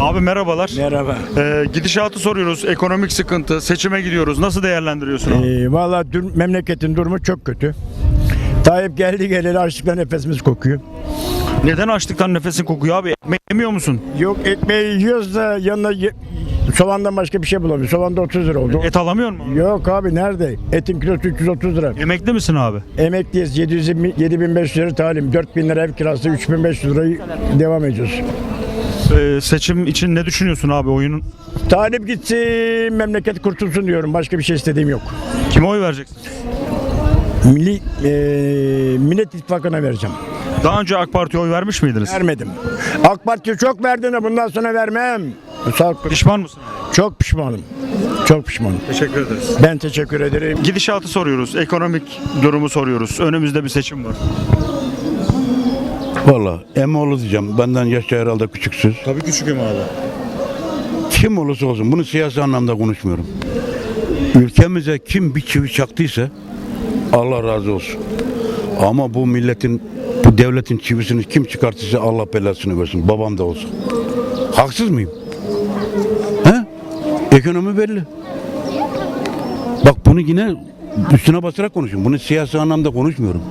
Abi merhabalar. Merhaba. Ee, gidişatı soruyoruz. Ekonomik sıkıntı. Seçime gidiyoruz. Nasıl değerlendiriyorsun abi? Ee, Valla memleketin durumu çok kötü. Tayyip geldi geleli açlıktan nefesimiz kokuyor. Neden açlıktan nefesin kokuyor abi? Ekmek yemiyor musun? Yok ekmeği yiyoruz da yanına ye- soğandan başka bir şey bulamıyoruz. Soğan da 30 lira oldu. Et alamıyor mu? Yok abi nerede? Etin kilosu 330 lira. Emekli misin abi? Emekliyiz 720 7500 lira talim. 4000 lira ev kirası 3500 lirayı devam ediyoruz. Ee, seçim için ne düşünüyorsun abi oyunun? Talip gitsin memleket kurtulsun diyorum. Başka bir şey istediğim yok. Kime oy vereceksin? Milli eee, Millet İttifakı'na vereceğim. Daha önce AK Parti'ye oy vermiş miydiniz? Vermedim. AK Parti'ye çok verdiğine bundan sonra vermem. Sağ. Pişman mısın? Çok pişmanım. Çok pişmanım. Teşekkür ederiz. Ben teşekkür ederim. Gidişatı soruyoruz. Ekonomik durumu soruyoruz. Önümüzde bir seçim var. Valla Emoğlu diyeceğim. Benden yaşça herhalde küçüksüz. Tabii küçüküm abi. Kim olursa olsun bunu siyasi anlamda konuşmuyorum. Ülkemize kim bir çivi çaktıysa Allah razı olsun. Ama bu milletin, bu devletin çivisini kim çıkartırsa Allah belasını versin. Babam da olsa. Haksız mıyım? He? Ekonomi belli. Bak bunu yine üstüne basarak konuşuyorum. Bunu siyasi anlamda konuşmuyorum.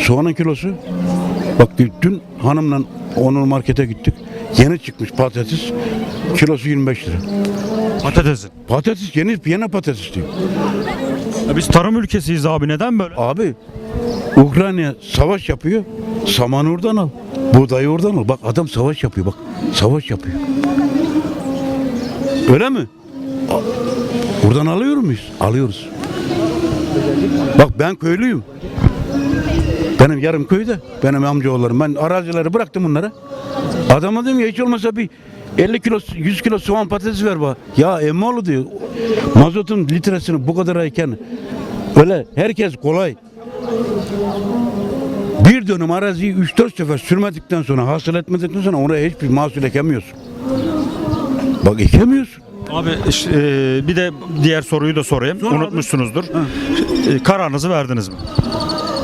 Soğanın kilosu. Bak dün hanımla onun markete gittik. Yeni çıkmış patates. Kilosu 25 lira. Patatesin. Patates yeni yeni patates diyor. Ya biz tarım ülkesiyiz abi. Neden böyle? Abi Ukrayna savaş yapıyor. Samanı oradan al. Buğdayı oradan al. Bak adam savaş yapıyor bak. Savaş yapıyor. Öyle mi? Buradan alıyor muyuz? Alıyoruz. Bak ben köylüyüm. Benim yarım köyde. Benim amcaoğullarım. Ben arazileri bıraktım bunlara. Adama dedim ya hiç olmasa bir 50 kilo 100 kilo soğan patates ver bana. Ya emmoğlu diyor. Mazotun litresini bu kadar ayken öyle herkes kolay. Bir dönüm araziyi 3-4 sefer sürmedikten sonra hasıl etmedikten sonra oraya hiçbir mahsul ekemiyorsun. Bak ekemiyorsun. Abi e, bir de diğer soruyu da sorayım. Unutmuşsunuzdur. E, kararınızı verdiniz mi?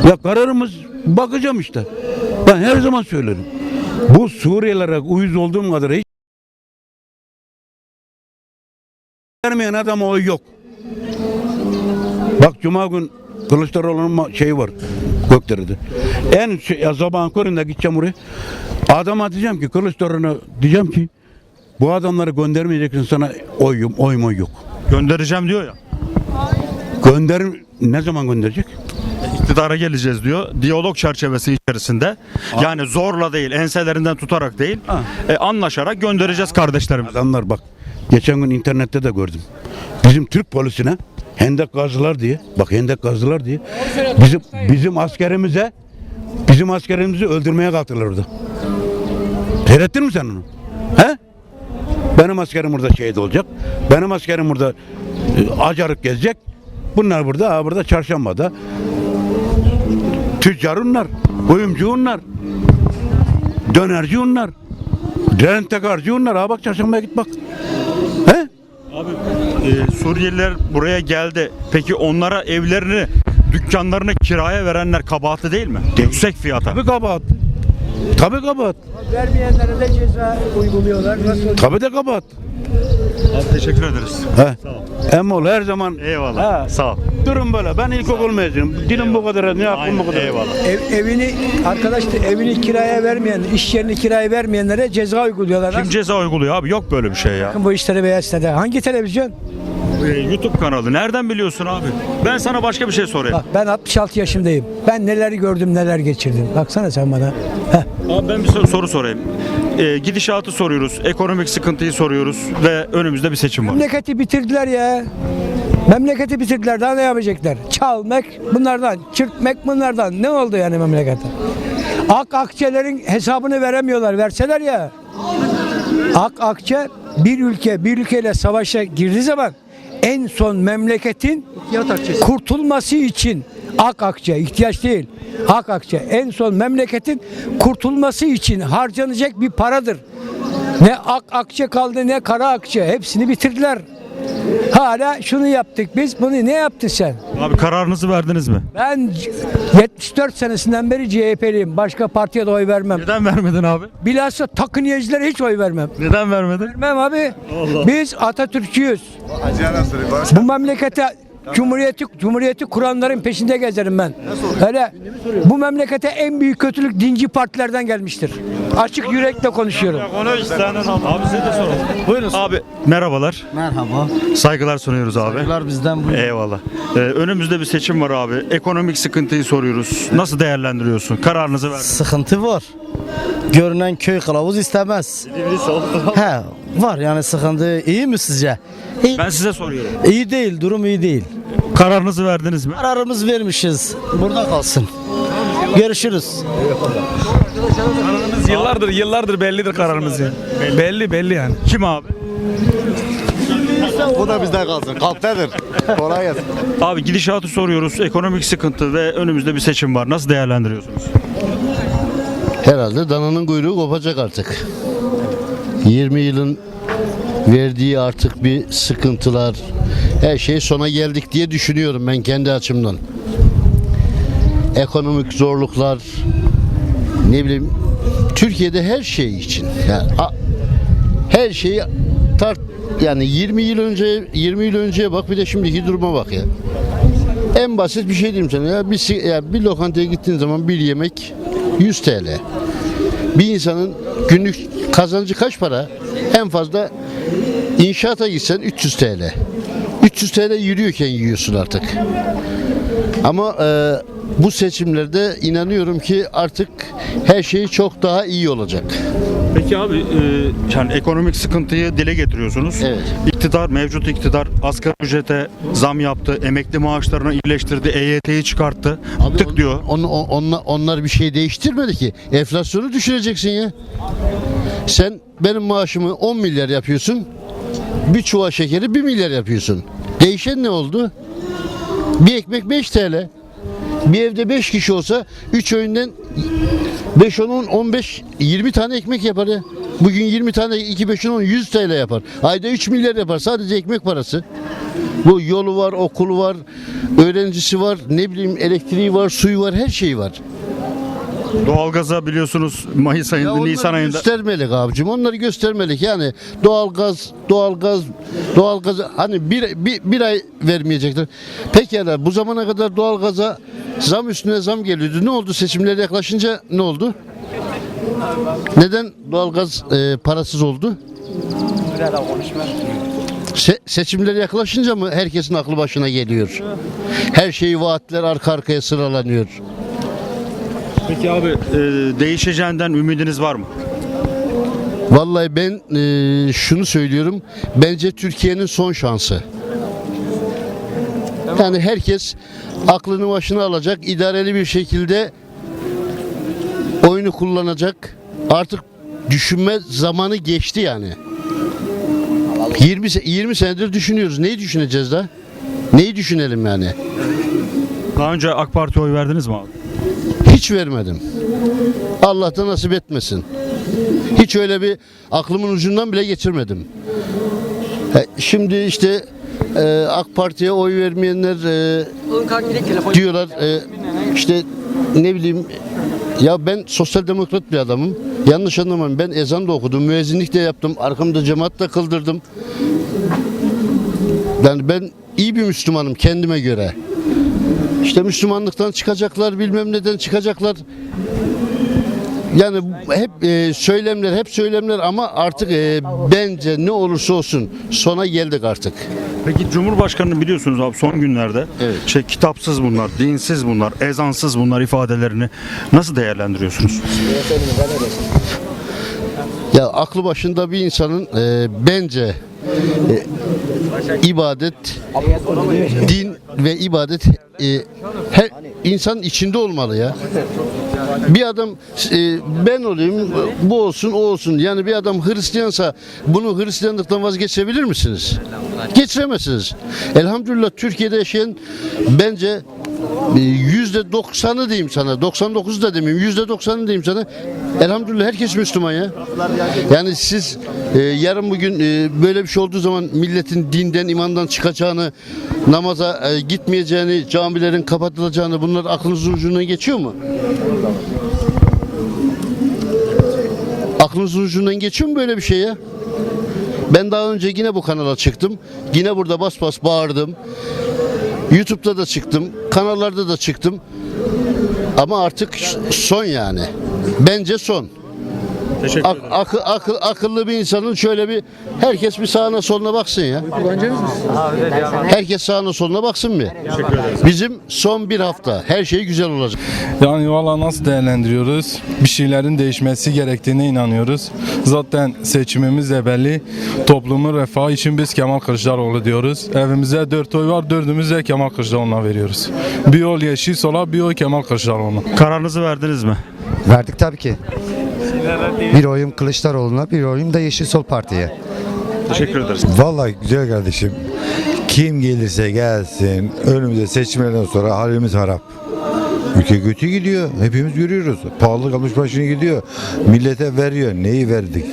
Ya kararımız bakacağım işte. Ben her zaman söylerim. Bu Suriyelilere uyuz olduğum kadar hiç vermeyen adama oy yok. Bak Cuma gün Kılıçdaroğlu'nun şeyi var Gökdere'de. En şey, sabahın köründe gideceğim oraya. Adama diyeceğim ki Kılıçdaroğlu'na diyeceğim ki bu adamları göndermeyeceksin sana oyum, oy moy yok. Göndereceğim diyor ya. Gönder ne zaman gönderecek? İktidara geleceğiz diyor. Diyalog çerçevesi içerisinde. Yani zorla değil, enselerinden tutarak değil, Ha. e, anlaşarak göndereceğiz kardeşlerimizi. Adamlar bak geçen gün internette de gördüm. Bizim Türk polisine hendek kazdılar diye bak hendek kazdılar diye bizim bizim askerimize bizim askerimizi öldürmeye kalktılar orada. Seyrettin mi sen onu? He? Benim askerim burada şehit olacak. Benim askerim burada e, acarık gezecek. Bunlar burada, ha burada çarşambada. Tüccar onlar, kuyumcu onlar, dönerci onlar, rentekarcı onlar. Ha bak çarşambaya git bak. He? Abi e, Suriyeliler buraya geldi. Peki onlara evlerini, dükkanlarını kiraya verenler kabahati değil mi? Yüksek fiyata. Tabii kabahat. Tabii kabahat. Vermeyenlere de ceza uyguluyorlar. Nasıl? Tabii de kabahat. Abi teşekkür ederiz. He. Emmoğlu her zaman Eyvallah. Ha. Sağ ol. durun böyle. Ben ilkokul mezunuyum. Dilim bu kadar, ne aklım bu kadar. eyvallah. Ev, evini arkadaş da evini kiraya vermeyen, iş yerini kiraya vermeyenlere ceza uyguluyorlar. Kim ceza uyguluyor abi? Yok böyle bir şey ya. bakın bu işlere veya sitede? Hangi televizyon? E, YouTube kanalı. Nereden biliyorsun abi? Ben sana başka bir şey sorayım. Bak ben 66 yaşındayım. Ben neler gördüm, neler geçirdim. Baksana sen bana. Heh. Abi ben bir sor- soru sorayım. E, gidişatı soruyoruz, ekonomik sıkıntıyı soruyoruz ve önümüzde bir seçim var. Memleketi bitirdiler ya. Memleketi bitirdiler. Daha ne yapacaklar? Çalmak bunlardan, çırpmak bunlardan. Ne oldu yani memlekete? Ak akçelerin hesabını veremiyorlar. Verseler ya. Ak akçe bir ülke bir ülkeyle savaşa girdiği zaman en son memleketin kurtulması için ak akçe ihtiyaç değil. Ak akçe en son memleketin kurtulması için harcanacak bir paradır. Ne ak akçe kaldı ne kara akçe hepsini bitirdiler. Hala şunu yaptık biz. Bunu ne yaptın sen? Abi kararınızı verdiniz mi? Ben 74 senesinden beri CHP'liyim. Başka partiye de oy vermem. Neden vermedin abi? Bilhassa takıniyecilere hiç oy vermem. Neden vermedin? Vermem abi. Biz Atatürkçüyüz. Bu memlekete Cumhuriyeti Cumhuriyeti kuranların peşinde gezerim ben. Öyle bu memlekete en büyük kötülük dinci partilerden gelmiştir. Açık yürekle konuşuyorum. Abi size de soralım. Buyurun. Abi merhabalar. Merhaba. Saygılar sunuyoruz abi. Bunlar bizden bu. Eyvallah. Ee, önümüzde bir seçim var abi. Ekonomik sıkıntıyı soruyoruz. Nasıl değerlendiriyorsun? Kararınızı ver. Sıkıntı var. Görünen köy kılavuz istemez. He, var yani sıkıntı. İyi mi sizce? İyi, Ben size soruyorum. iyi değil, durum iyi değil. Kararınızı verdiniz mi? Kararımız vermişiz. Burada kalsın. Görüşürüz. Yıllardır yıllardır bellidir kararımız yani. Belli belli yani. Kim abi? Bu da bizden kalsın. Kalptedir. Kolay gelsin. Abi gidişatı soruyoruz. Ekonomik sıkıntı ve önümüzde bir seçim var. Nasıl değerlendiriyorsunuz? Herhalde dananın kuyruğu kopacak artık. 20 yılın verdiği artık bir sıkıntılar, her şey sona geldik diye düşünüyorum ben kendi açımdan. Ekonomik zorluklar, ne bileyim Türkiye'de her şey için yani her şeyi tart yani 20 yıl önce 20 yıl önceye bak bir de şimdiki duruma bak ya. En basit bir şey diyeyim sana ya bir, ya bir lokantaya gittiğin zaman bir yemek 100 TL. Bir insanın günlük kazancı kaç para? En fazla inşaata gitsen 300 TL. 300 TL yürüyorken yiyorsun artık. Ama e, bu seçimlerde inanıyorum ki artık her şey çok daha iyi olacak. Peki abi e, yani ekonomik sıkıntıyı dile getiriyorsunuz. Evet. İktidar, mevcut iktidar asgari ücrete zam yaptı, emekli maaşlarını iyileştirdi, EYT'yi çıkarttı. Abi Tık on- diyor. on- on- onlar, onlar bir şey değiştirmedi ki. Enflasyonu düşüreceksin ya. Sen benim maaşımı 10 milyar yapıyorsun. Bir çuval şekeri 1 milyar yapıyorsun. Değişen ne oldu? Bir ekmek 5 TL. Bir evde 5 kişi olsa 3 öğünden 5 10 10 15 20 tane ekmek yapar ya. Bugün 20 tane 2 5 10 100 TL yapar. Ayda 3 milyar yapar sadece ekmek parası. Bu yolu var, okulu var, öğrencisi var, ne bileyim elektriği var, suyu var, her şeyi var. Doğalgaza biliyorsunuz Mayıs Ya ayında, onları Nisan ayında göstermelik abicim. Onları göstermelik. Yani doğalgaz, doğalgaz, doğalgaz hani bir, bir, bir ay vermeyecekler. Pekala bu zamana kadar doğalgaza zam üstüne zam geliyordu. Ne oldu seçimler yaklaşınca ne oldu? Neden doğalgaz e, parasız oldu? Se- seçimler yaklaşınca mı herkesin aklı başına geliyor? Her şeyi vaatler arka arkaya sıralanıyor. Peki abi e, değişeceğinden ümidiniz var mı? Vallahi ben e, şunu söylüyorum. Bence Türkiye'nin son şansı. Yani herkes aklını başına alacak, idareli bir şekilde oyunu kullanacak. Artık düşünme zamanı geçti yani. 20 se- 20 senedir düşünüyoruz. Neyi düşüneceğiz daha? Neyi düşünelim yani? Daha önce AK Parti'ye oy verdiniz mi abi? Hiç vermedim. Allah da nasip etmesin. Hiç öyle bir aklımın ucundan bile geçirmedim. E, Şimdi işte e, AK Parti'ye oy vermeyenler e, diyorlar e, işte ne bileyim ya ben sosyal demokrat bir adamım. Yanlış anlamayın ben ezan da okudum, müezzinlik de yaptım, arkamda cemaat da kıldırdım. Yani ben iyi bir Müslümanım kendime göre. İşte Müslümanlıktan çıkacaklar, bilmem neden çıkacaklar. Yani hep e, söylemler, hep söylemler ama artık e, bence ne olursa olsun sona geldik artık. Peki Cumhurbaşkanı'nın biliyorsunuz abi son günlerde Evet. şey kitapsız bunlar, dinsiz bunlar, ezansız bunlar ifadelerini nasıl değerlendiriyorsunuz? Ya aklı başında bir insanın e, bence e, ibadet, din ve ibadet e, her insan içinde olmalı ya. Bir adam e, ben olayım, bu olsun, o olsun. Yani bir adam Hristiyansa bunu Hristiyanlıktan vazgeçebilir misiniz? Geçiremezsiniz. Elhamdülillah Türkiye'de yaşayan bence yüzde doksanı diyeyim sana 99 da demeyeyim yüzde doksanı diyeyim sana elhamdülillah herkes Müslüman ya yani siz e, yarın bugün e, böyle bir şey olduğu zaman milletin dinden imandan çıkacağını namaza e, gitmeyeceğini camilerin kapatılacağını bunlar aklınızın ucundan geçiyor mu? Aklınızın ucundan geçiyor mu böyle bir şey ya? Ben daha önce yine bu kanala çıktım. Yine burada bas bas bağırdım. YouTube'da da çıktım. Kanallarda da çıktım. Ama artık son yani. Bence son. Teşekkür Ak- akı- akı- akıllı bir insanın şöyle bir herkes bir sağına soluna baksın ya. Herkes sağına soluna baksın bir. Bizim son bir hafta her şey güzel olacak. Yani valla nasıl değerlendiriyoruz? Bir şeylerin değişmesi gerektiğine inanıyoruz. Zaten seçimimiz de belli. Toplumun refahı için biz Kemal Kılıçdaroğlu diyoruz. Evimize dört oy var, dördümüz de Kemal Kılıçdaroğlu'na veriyoruz. Bir yol yeşil sola, bir oy Kemal Kılıçdaroğlu'na. Kararınızı verdiniz mi? Verdik tabii ki. Bir oyum Kılıçdaroğlu'na, bir oyum da Yeşil Sol Parti'ye. Teşekkür ederiz. Vallahi güzel kardeşim. Kim gelirse gelsin önümüze seçimlerden sonra halimiz harap. Ülke kötü gidiyor. Hepimiz görüyoruz. Pahalılık almış başını gidiyor. Millete veriyor. Neyi verdik?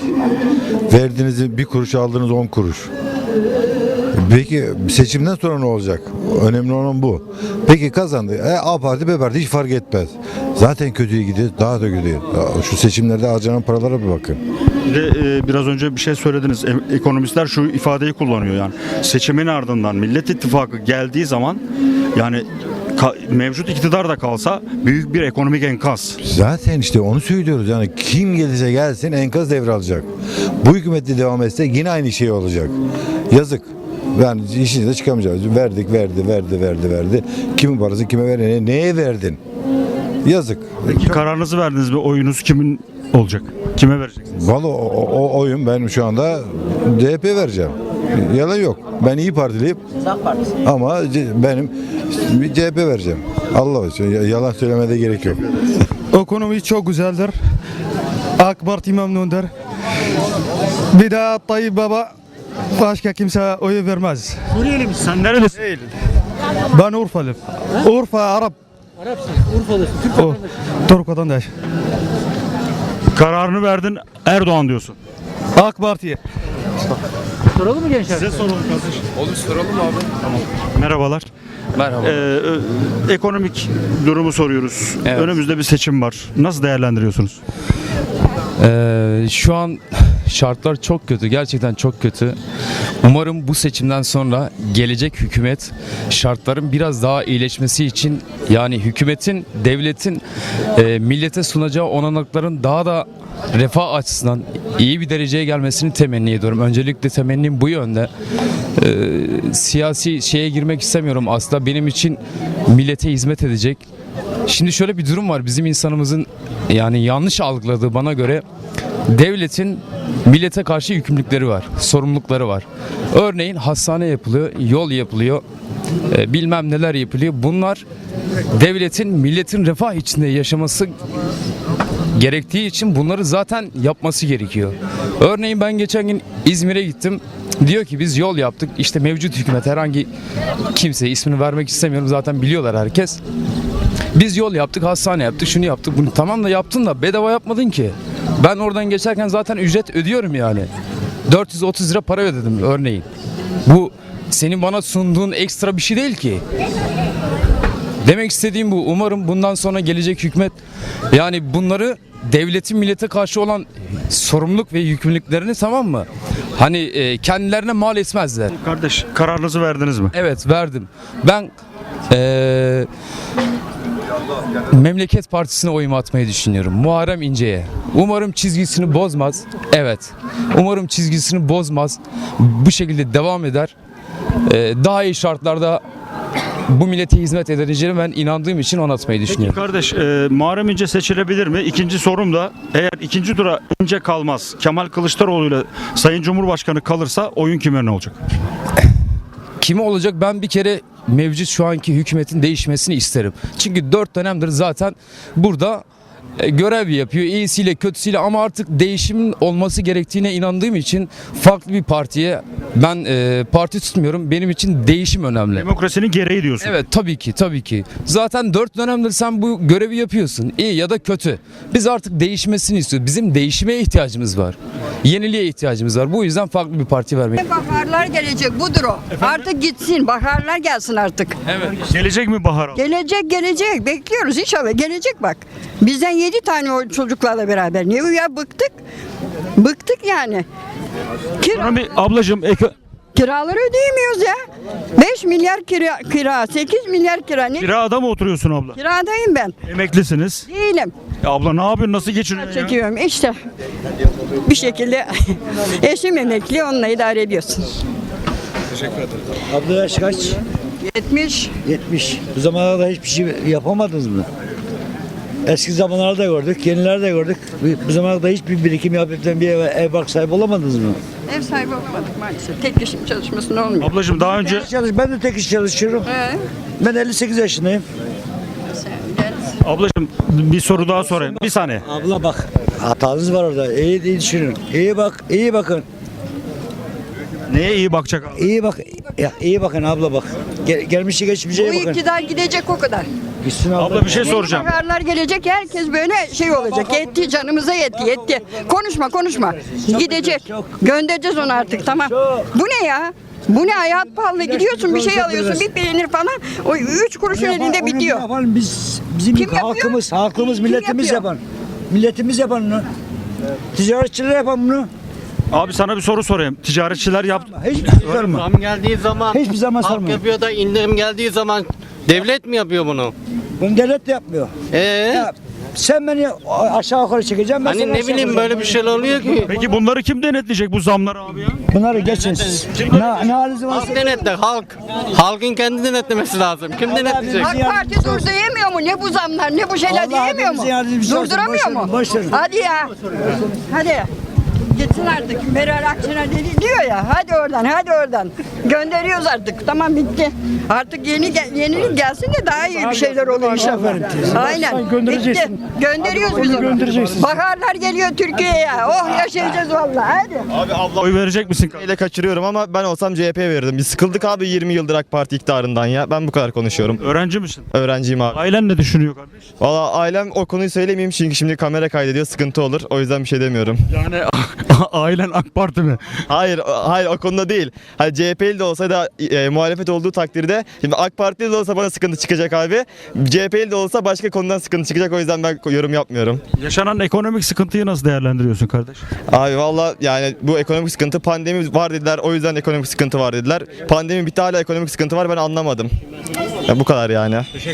Verdiğinizi bir kuruş aldınız on kuruş. Peki seçimden sonra ne olacak? Önemli olan bu. Peki kazandı. E, A parti B parti hiç fark etmez. Zaten kötüye gidiyor. Daha da kötüye. Ya Şu seçimlerde harcanan paralara bir bakın. Bir de e, biraz önce bir şey söylediniz. E- ekonomistler şu ifadeyi kullanıyor yani. Seçimin ardından Millet İttifakı geldiği zaman yani ka- mevcut iktidar da kalsa büyük bir ekonomik enkaz. Zaten işte onu söylüyoruz yani kim gelirse gelsin enkaz devralacak. Bu hükümette devam etse yine aynı şey olacak. Yazık. Yani işini de çıkamayacağız. Verdik, verdi, verdi, verdi, verdi. Kimin parası kime verdin? Ne- Neye verdin? Yazık. Peki kararınızı verdiniz mi? Oyunuz kimin olacak? Kime vereceksiniz? Vallahi o, o, oyun benim şu anda DP vereceğim. Yalan yok. Ben iyi Partiliyim. Ama C- benim bir CHP vereceğim. Allah için yalan söylemede gerek yok. Ekonomi çok güzeldir. AK Parti memnundur. Bir daha Tayyip Baba başka kimse oy vermez. Suriyeli misin? Sen nerelisin? Ben Urfalıyım. Urfa Arap. Arapsın, Urfalısın. Türk Türk vatandaş. Kararını verdin Erdoğan diyorsun. AK Parti'ye. Size soralım kardeşim. Olur soralım abi. Tamam. Merhabalar. Merhaba. Ee, ö- ekonomik durumu soruyoruz. Evet. Önümüzde bir seçim var. Nasıl değerlendiriyorsunuz? Ee, şu an şartlar çok kötü. Gerçekten çok kötü. Umarım bu seçimden sonra gelecek hükümet şartların biraz daha iyileşmesi için yani hükümetin, devletin e, millete sunacağı olanakların daha da refah açısından iyi bir dereceye gelmesini temenni ediyorum. Öncelikle temennim bu yönde. Ee, siyasi şeye girmek istemiyorum. Aslında benim için millete hizmet edecek. Şimdi şöyle bir durum var. Bizim insanımızın yani yanlış algıladığı bana göre devletin millete karşı yükümlülükleri var, sorumlulukları var. Örneğin hastane yapılıyor, yol yapılıyor, e, bilmem neler yapılıyor. Bunlar devletin milletin refah içinde yaşaması gerektiği için bunları zaten yapması gerekiyor. Örneğin ben geçen gün İzmir'e gittim. Diyor ki biz yol yaptık. İşte mevcut hükümet herhangi kimseye ismini vermek istemiyorum. Zaten biliyorlar herkes. Biz yol yaptık, hastane yaptık, şunu yaptık, bunu tamam da yaptın da bedava yapmadın ki. Ben oradan geçerken zaten ücret ödüyorum yani. 430 lira para ödedim örneğin. Bu senin bana sunduğun ekstra bir şey değil ki. Demek istediğim bu. Umarım bundan sonra gelecek hükümet yani bunları devletin millete karşı olan sorumluluk ve yükümlülüklerini tamam mı? Hani e, kendilerine mal etmezler. Kardeş kararınızı verdiniz mi? Evet verdim. Ben eee, Memleket Partisi'ne oyumu atmayı düşünüyorum. Muharrem İnce'ye. Umarım çizgisini bozmaz. Evet. Umarım çizgisini bozmaz. Bu şekilde devam eder. Eee, daha iyi şartlarda bu millete hizmet edeceğine ben inandığım için onu atmayı Peki düşünüyorum. kardeş e, Muharrem İnce seçilebilir mi? İkinci sorum da eğer ikinci tura İnce kalmaz Kemal Kılıçdaroğlu ile Sayın Cumhurbaşkanı kalırsa oyun kime ne olacak? Kimi olacak ben bir kere mevcut şu anki hükümetin değişmesini isterim. Çünkü 4 dönemdir zaten burada görev yapıyor iyisiyle kötüsüyle ama artık değişimin olması gerektiğine inandığım için farklı bir partiye ben e, parti tutmuyorum. Benim için değişim önemli. Demokrasinin gereği diyorsun. Evet tabii ki tabii ki. Zaten 4 dönemdir sen bu görevi yapıyorsun. İyi ya da kötü. Biz artık değişmesini istiyoruz. Bizim değişime ihtiyacımız var. Yeniliğe ihtiyacımız var. Bu yüzden farklı bir parti vermek. Baharlar gelecek budur o. Artık gitsin baharlar gelsin artık. Gelecek mi bahar? Gelecek gelecek bekliyoruz inşallah gelecek bak. Bizden yedi tane o çocuklarla beraber. Niye ya bıktık? Bıktık yani. Kira, Ekonomi ablacığım eko- kiraları ödeyemiyoruz ya. 5 milyar kira, kira 8 milyar kira. Ne? kirada mı oturuyorsun abla? Kiradayım ben. Emeklisiniz. Değilim. Ya abla ne yapıyorsun? Nasıl geçiniyorsun ya? Çekiyorum işte. Bir şekilde eşim emekli onunla idare ediyorsun. Abla yaş kaç? 70. 70. Bu zamanlarda hiçbir şey yapamadınız mı? Eski zamanlarda da gördük, yeniler de gördük. Bu- Bu zamanlarda hiçbir birikim yapıp da bir ev, ev bark sahibi olamadınız mı? Ev sahibi olmadık maalesef. Tek kişi çalışmasına olmuyor. Ablacığım daha önce Çalış, ben de tek iş çalışıyorum. He. Ben 58 yaşındayım. ablacığım bir soru daha sorayım. Bir saniye. Abla bak. Hatanız var orada. İyi, iyi düşünün. İyi bak, iyi bakın. Neye iyi bakacak abi? İyi bak. Ya, iyi bakın abla bak. Gel, gelmişi geçmişe Bu iyi bakın. iktidar gidecek o kadar. Gitsin abla. Abla bir şey soracağım. Baharlar gelecek herkes böyle şey olacak. Yetti canımıza yetti yetti. Konuşma konuşma. Gidecek. Göndereceğiz onu artık tamam. Bu ne ya? Bu ne hayat pahalı gidiyorsun bir şey alıyorsun bir peynir falan o üç kuruşun elinde bitiyor. Yapalım biz bizim Kim yapıyor? halkımız, halkımız, Kim milletimiz yapıyor? yapan. Milletimiz yapan bunu. Ticaretçiler yapan bunu. Abi sana bir soru sorayım. Ticaretçiler yaptı. Hiçbir şey sorma. Zam geldiği zaman Hiçbir zaman halk sorma. yapıyor da indirim geldiği zaman devlet mi yapıyor bunu? Bunu devlet de yapmıyor. Ee? Ya, sen beni aşağı yukarı çekeceksin. ben Hani seni ne aşağı bileyim yukarı böyle bir şeyler oluyor ki. Peki bunları kim denetleyecek bu zamları abi ya? Bunları geçin siz. Ne, ne haliniz varsa. Halk denetler, halk. Halkın kendi denetlemesi lazım. Kim denetleyecek? AK Parti dur diyemiyor mu? Ne bu zamlar ne bu şeyler Allah diyemiyor mu? hepimizi yardımcısı olsun. Durduramıyor Boş verin, mu? boş verin. Hadi ya. Hadi. Gitsin artık. Meral Akşener dedi diyor ya. Hadi oradan, hadi oradan. Gönderiyoruz artık. Tamam bitti. Artık yeni gel- yenilik gelsin de daha iyi bir şeyler olur inşallah. Aynen. Bitti. Gönderiyoruz biz onu. Baharlar geliyor Türkiye'ye. Oh yaşayacağız vallahi. Hadi. Oy verecek misin? ile kaçırıyorum ama ben olsam CHP verirdim. Biz sıkıldık abi 20 yıldır AK Parti iktidarından ya. Ben bu kadar konuşuyorum. Öğrenci misin? Öğrenciyim abi. Ailen ne düşünüyor kardeş? Valla ailem o konuyu söylemeyeyim çünkü şimdi kamera kaydediyor sıkıntı olur. O yüzden bir şey demiyorum. Yani ailen AK Parti mi? Hayır, hayır o konuda değil. Hani CHP'li de olsa da e, muhalefet olduğu takdirde şimdi AK Partili de olsa bana sıkıntı çıkacak abi. CHP'li de olsa başka konudan sıkıntı çıkacak o yüzden ben yorum yapmıyorum. Yaşanan ekonomik sıkıntıyı nasıl değerlendiriyorsun kardeş? Abi valla yani bu ekonomik sıkıntı pandemi var dediler o yüzden ekonomik sıkıntı var dediler. Pandemi bitti hala ekonomik sıkıntı var ben anlamadım. Ya bu kadar yani.